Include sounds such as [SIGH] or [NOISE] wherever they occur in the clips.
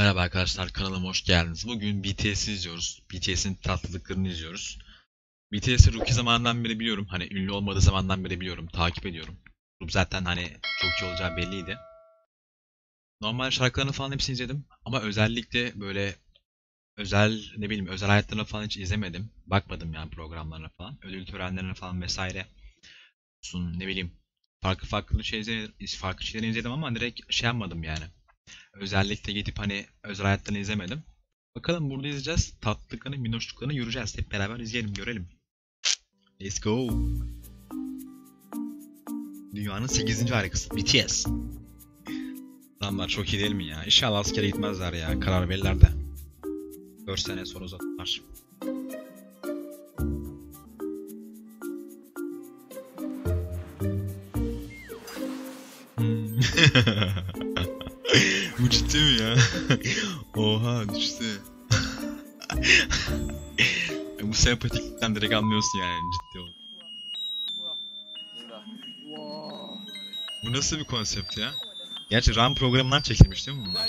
Merhaba arkadaşlar kanalıma hoş geldiniz. Bugün BTS'i izliyoruz. BTS'in tatlılıklarını izliyoruz. BTS'i Rookie zamandan beri biliyorum. Hani ünlü olmadığı zamandan beri biliyorum. Takip ediyorum. Grup zaten hani çok iyi olacağı belliydi. Normal şarkılarını falan hepsini izledim. Ama özellikle böyle özel ne bileyim özel hayatlarını falan hiç izlemedim. Bakmadım yani programlarına falan. Ödül törenlerine falan vesaire. Ne bileyim farklı farklı şey izledim, farklı şeyleri izledim ama direkt şey yapmadım yani. Özellikle gidip hani özel hayatlarını izlemedim. Bakalım burada izleyeceğiz. Tatlılıklarını, minnoşluklarını yürüyeceğiz. Hep beraber izleyelim, görelim. Let's go. Dünyanın 8. harikası. BTS. Adamlar çok iyi değil mi ya? İnşallah askere gitmezler ya. Karar verirler de. 4 sene sonra uzatırlar. Hmm. [LAUGHS] Bu ciddi mi ya? [LAUGHS] Oha düştü. [LAUGHS] Bu sempatikten direkt anlıyorsun yani ciddi ol. Bu nasıl bir konsept ya? Gerçi RAM programından çekilmiş değil mi bunlar?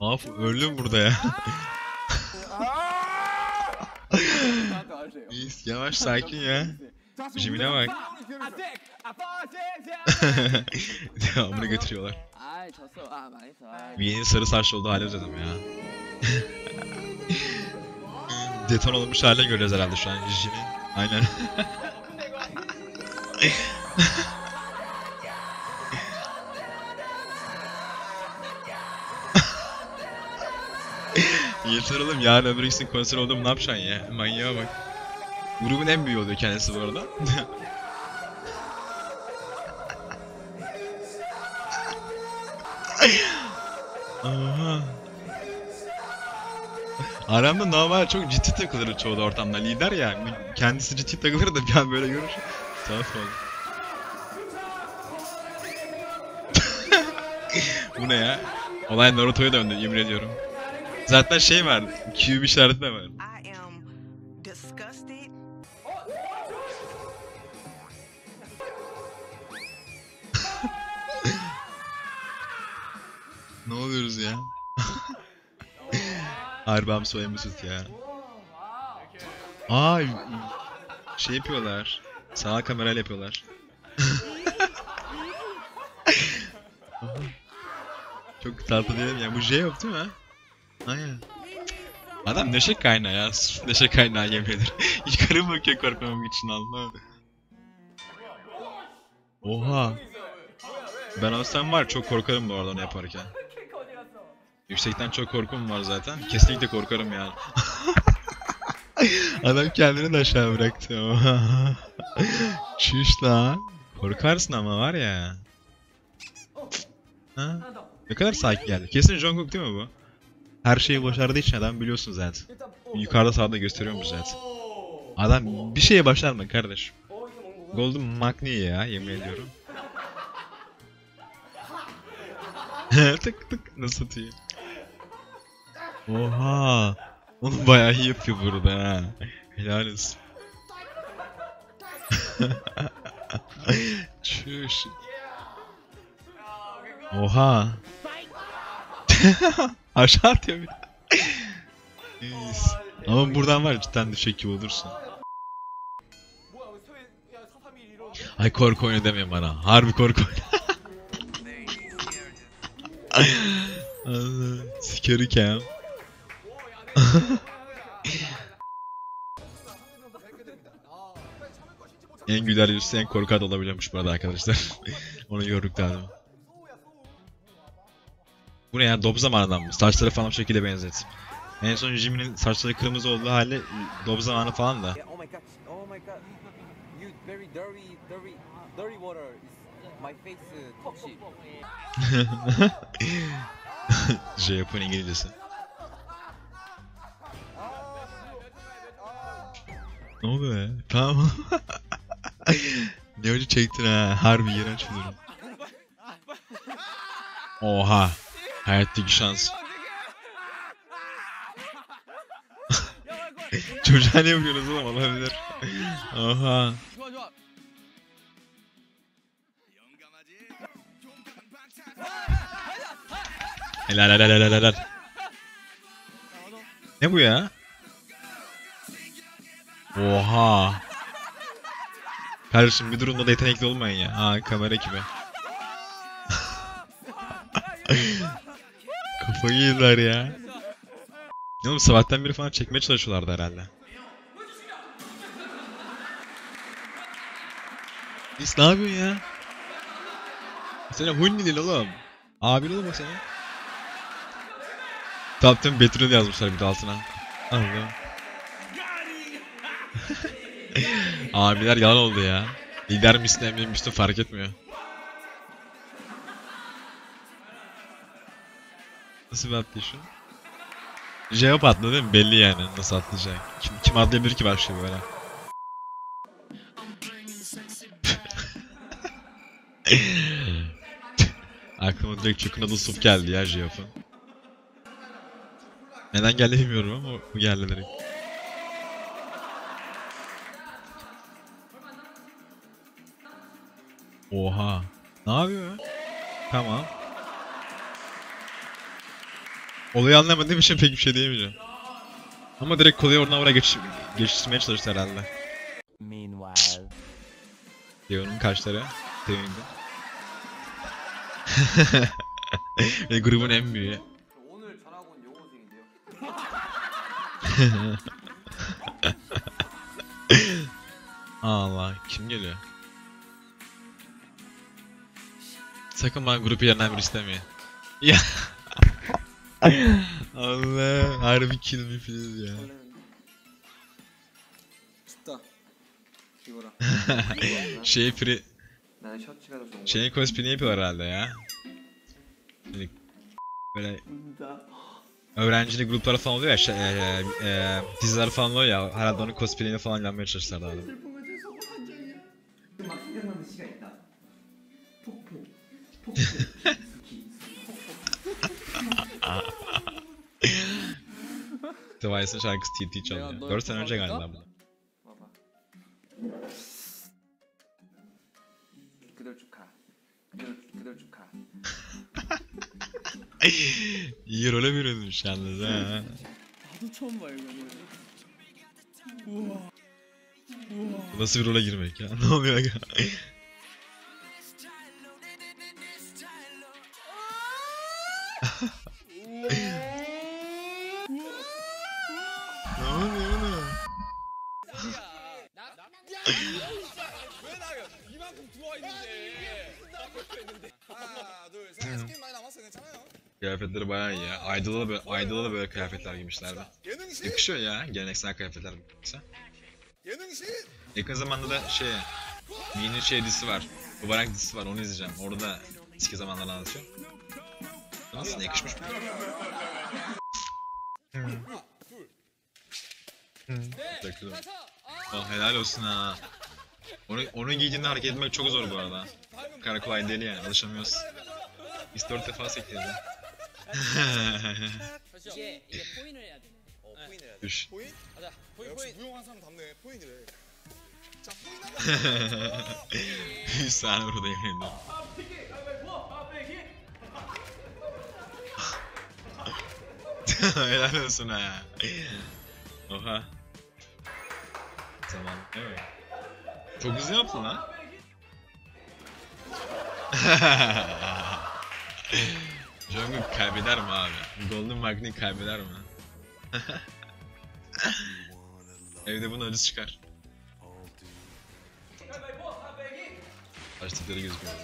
Af öldüm burada ya. [LAUGHS] Reis yavaş sakin ya. Jimine bak. [LAUGHS] Devamını götürüyorlar. Yeni sarı saçlı oldu hale özledim ya. [LAUGHS] Deton olmuş haline görüyoruz herhalde şu an Jimin. Aynen. [LAUGHS] Yeter oğlum yarın öbür ikisinin konser olduğumu ne yapacaksın ya? Manyağa bak. Grubun en büyüğü oluyor kendisi bu arada. Aha. Aramda normal çok ciddi takılır çoğu da ortamda. Lider ya. Kendisi ciddi takılır da bir an böyle görür. Sağ sol. [LAUGHS] Bu ne ya? Olay Naruto'ya döndü yemin ediyorum. Zaten şey var. Cube işareti de var. I am disgusted. [LAUGHS] Ne oluyoruz ya? Harbam soya Mesut ya. Aa şey yapıyorlar. Sağ kamerayla yapıyorlar. [LAUGHS] Çok tatlı değil mi? Ya bu J yok değil mi? Aynen. Adam neşe kaynağı ya. Sırf neşe kaynağı yemin ederim. [LAUGHS] Yukarı bakıyor korkmamak için Allah'ım. Oha. Ben olsam var çok korkarım bu arada onu yaparken. Yüksekten çok korkum var zaten. Kesinlikle korkarım yani. [LAUGHS] Adam kendini de aşağı bıraktı. Çüş lan. Korkarsın ama var ya. Ha? Ne kadar sakin geldi. Kesin Jungkook değil mi bu? Her şeyi başardığı için adam biliyorsun zaten. Yukarıda sağda gösteriyormuş zaten. Adam bir şeye başar mı kardeş? Golden Magni ya yemin ediyorum. [LAUGHS] tık tık nasıl atıyor? Oha. Onu bayağı iyi yapıyor burada ha. Helal olsun. [LAUGHS] Çüş. Oha. [LAUGHS] Aşağı atıyor bir. Yes. Ama buradan var cidden düşecek gibi olursun. Ay korku oyunu demeyin bana. Harbi korku oyunu. [LAUGHS] Cam. [LAUGHS] en güler yüzlü en korkak olabiliyormuş bu arada arkadaşlar. [LAUGHS] Onu gördük daha. Bu ne ya? Dob zamanından mı? Saçları falan bu şekilde benzet. En son Jimmy'nin saçları kırmızı olduğu hali Dob zamanı falan da. [LAUGHS] Japon İngilizcesi. Ne oldu be? Tamam. [LAUGHS] ne önce çektin ha? Harbi iğrenç bir durum. [LAUGHS] Oha. Hayattaki şans. [LAUGHS] Çocuğa ne yapıyoruz oğlum olabilir. Oha. Helal helal helal helal. Ne bu ya? Oha. Kardeşim bir durumda da yetenekli olmayın ya. Aa kamera ekibi. Kafayı yediler ya. Ne oğlum sabahtan beri falan çekmeye çalışıyorlardı herhalde. Biz ne yapıyorsun ya? Sen hunni değil oğlum. Abin oğlum o senin. Tapten Betül'ü de yazmışlar bir de altına. Allah. [LAUGHS] Abiler yalan oldu ya. Lider misin emin fark etmiyor. Nasıl bir atlayışın? Cevap atladı değil mi? Belli yani nasıl atlayacak. Kim, kim atlayabilir ki başka böyle? [LAUGHS] Aklıma direkt Chuck'un adı Suf geldi ya Jevap'ın. Neden geldi bilmiyorum ama bu geldi direkt. Oha. Ne yapıyor ya? Tamam. Olayı anlamadığım için pek bir şey diyemeyeceğim. Ama direkt kolayı oradan oraya geçiş geçiştirmeye çalıştı herhalde. Meanwhile. Leon'un kaşları. Sevindi. [LAUGHS] Ve grubun en büyüğü. [LAUGHS] Allah kim geliyor? Sakın bana grup yerinden bir istemeyin. Ya. Allah harbi kill me please ya. Tutta. Figura. [LAUGHS] şey pri... Şeyin cosplay'ini yapıyorlar herhalde ya. Böyle... böyle öğrencilik grupları falan oluyor ya, şey, e, e, e, diziler falan oluyor ya, herhalde onun cosplay'ini falan yapmaya çalıştılar daha da. Device'ın şarkısı TT çalıyor. 4 sene önce galiba bu. 봐봐. 그들 축하. 그들 그들 축하. [LAUGHS] İyi role bürünmüş yalnız ha. 나도 처음 봐 이거는. 우와. 우와. Bu Nasıl bir role girmek ya? [LAUGHS] Ne oluyor ya? [LAUGHS] Kıyafetleri bayağı iyi ya. Aydal'a da böyle, Aydal'a da böyle kıyafetler giymişler giymişlerdi. Yakışıyor ya geleneksel kıyafetler giymişse. Yakın zamanda da şey, yeni şey dizisi var. Mübarek dizisi var onu izleyeceğim. Orada da eski zamanlar anlatıyor. Aslında yakışmış. hmm. Hmm. Oh, helal olsun ha. Onu, onu giydiğinde hareket etmek çok zor bu arada. Karakolay deli yani alışamıyoruz. Biz dört defa sektirdi. 이게 이게 포인을 해야 돼. 어, 포인 해야 돼. Düş. 포인? 가자. 포인 역시 포인. 무용한 사람 답네. 포인이래. 자, 포인 하나. 100 saniye burada yayında. Helal olsun ha. Oha. Tamam. Evet. Çok hızlı yaptın lan. Jungkook kaybeder mi abi? Golden Magnet kaybeder mi? [LAUGHS] Evde bunun acısı çıkar. Açtıkları gözüküyor.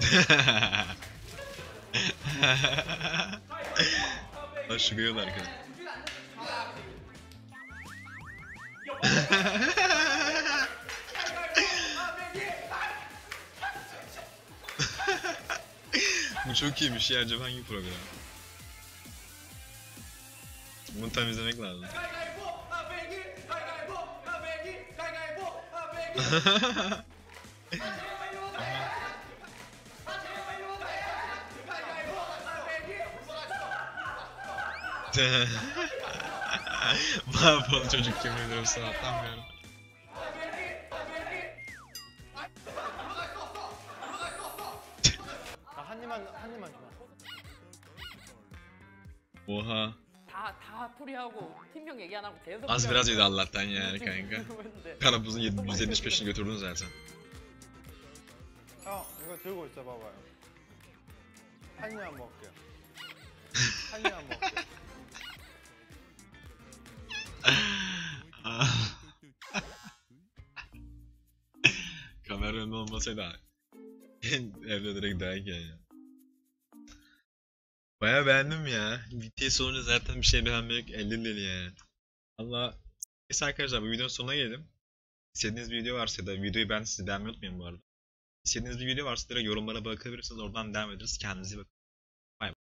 [LAUGHS] Lan şıkıyorlar [LAUGHS] [LAUGHS] çok iyiymiş ya acaba hangi program? Bunu tam izlemek lazım. Mahvolan [LAUGHS] çocuk kim bilir sanatlanmıyorum. 아, Oha. 다, 다 풀이하고 팀명 얘기 안 하고 계속 Az biraz yedi Allah'tan yani kanka. Karabuz'un 175'ini götürdün zaten. 형 이거 들고 있어 봐봐요. 한 입만 먹을게요. 한 입만 먹을게요. Kameranın olmasaydı evde direkt dayak yiyen ya. Baya beğendim ya. BTS olunca zaten bir şey beğenmek elde değil yani. Valla neyse arkadaşlar bu videonun sonuna gelelim. İstediğiniz bir video varsa ya da videoyu ben size beğenmeyi unutmayın bu arada. İstediğiniz bir video varsa direkt yorumlara bakabilirsiniz. Oradan devam ederiz. Kendinize bakın.